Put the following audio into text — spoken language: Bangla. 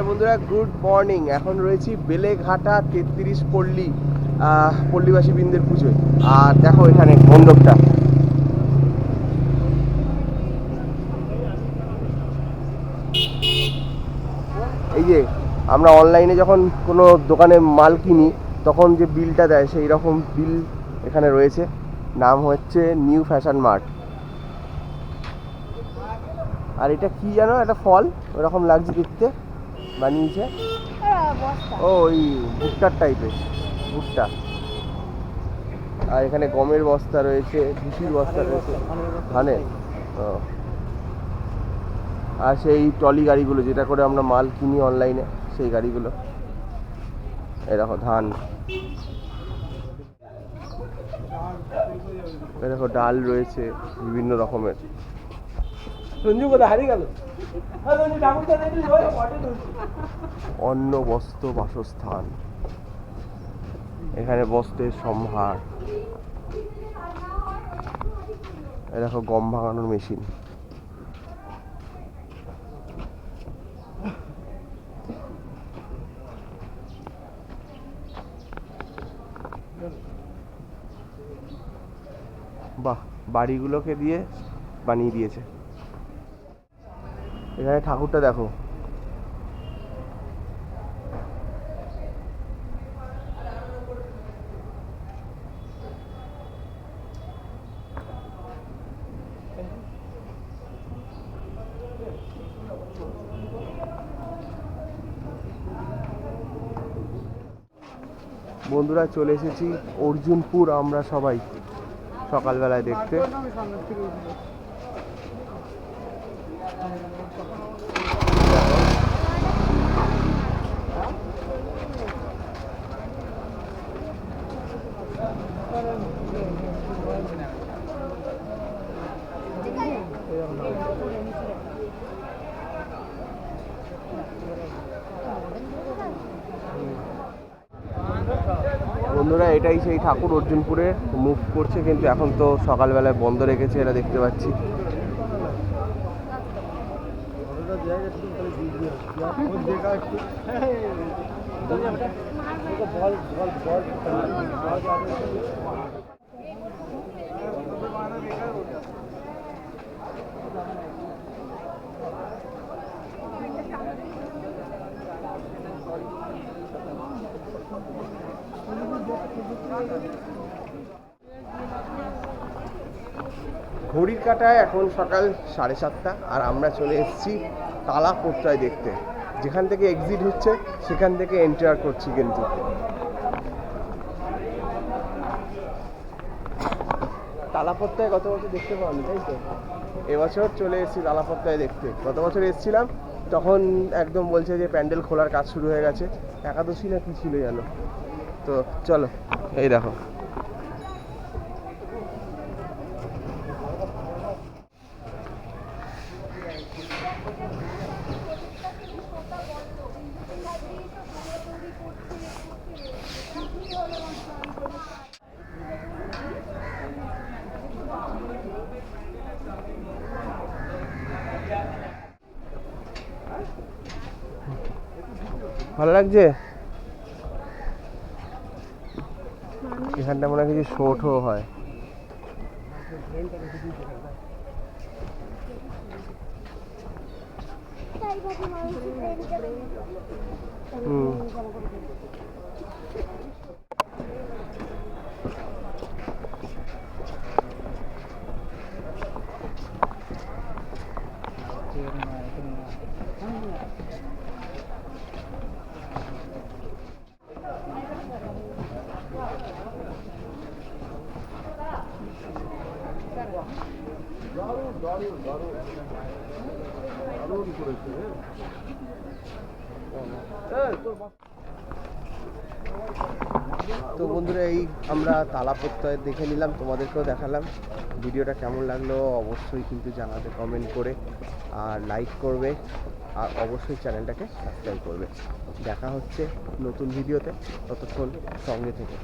নমস্কার বন্ধুরা, গুড মর্নিং। এখন রয়েছি বেলেঘাটা তেত্রিশ পল্লী পল্লীবাসী বৃন্দের পুজোয়। আর দেখো এখানে মণ্ডপটা। এই যে, আমরা অনলাইনে যখন কোনো দোকানে মাল কিনি, তখন যে বিলটা দেয়, সেই রকম বিল এখানে রয়েছে। নাম হচ্ছে নিউ ফ্যাশন মার্ট আর এটা কি জানো? একটা ফল? ওরকম লাগছে দেখতে। বানিয়েছে? ও, ওই ভুট্টার টাইপের ভুট্টা। আর এখানে গমের বস্তা রয়েছে, ভুসির বস্তা রয়েছে ধানের ও। আর সেই ট্রলি গাড়িগুলো, যেটা করে আমরা মাল কিনি অনলাইনে, সেই গাড়িগুলো। এরকম ধান। দেখো, ডাল রয়েছে, বিভিন্ন রকমের। রঞ্জু কোথায় হারিয়ে গেল। অন্ন বস্ত্র বাসস্থান। এখানে বস্ত্রের সম্ভার। দেখো, গম ভাঙানোর মেশিন। বাহ, বাড়িগুলোকে দিয়ে বানিয়ে দিয়েছে। এখানে ঠাকুরটা দেখো। বন্ধুরা চলে এসেছি অর্জুনপুর আমরা সবাই সকালবেলায় দেখতে। বন্ধুরা, এটাই সেই ঠাকুর অর্জুনপুরে মুভ করছে কিন্তু এখন তো সকালবেলায় বন্ধ রেখেছে, এটা দেখতে পাচ্ছি। बॉल बॉल बॉल ঘড়ির কাটায় এখন সকাল সাড়ে সাতটা, আর আমরা চলে এসেছি তালা প্রত্যয় দেখতে। যেখান থেকে এক্সিট হচ্ছে, সেখান থেকে এন্টার করছি কিন্তু। তালাপত্তায় গত বছর দেখতে পাওনি, তাই তো? এবছর চলে এসেছি তালাপত্তায় দেখতে। গত বছর এসেছিলাম, তখন একদম বলছে যে প্যান্ডেল খোলার কাজ শুরু হয়ে গেছে। একাদশী না কি ছিল জানো তো চলো, এই দেখো। লাগছে? এখানটা মনে হয় কিছু হয়। হুম। তো বন্ধুরা, এই আমরা তালা প্রত্যয় দেখে নিলাম, তোমাদেরকেও দেখালাম। ভিডিওটা কেমন লাগল অবশ্যই কিন্তু জানাতে কমেন্ট করে আর লাইক করবে আর অবশ্যই চ্যানেলটাকে সাবস্ক্রাইব করবে। দেখা হচ্ছে নতুন ভিডিওতে, ততক্ষণ সঙ্গে থেকে।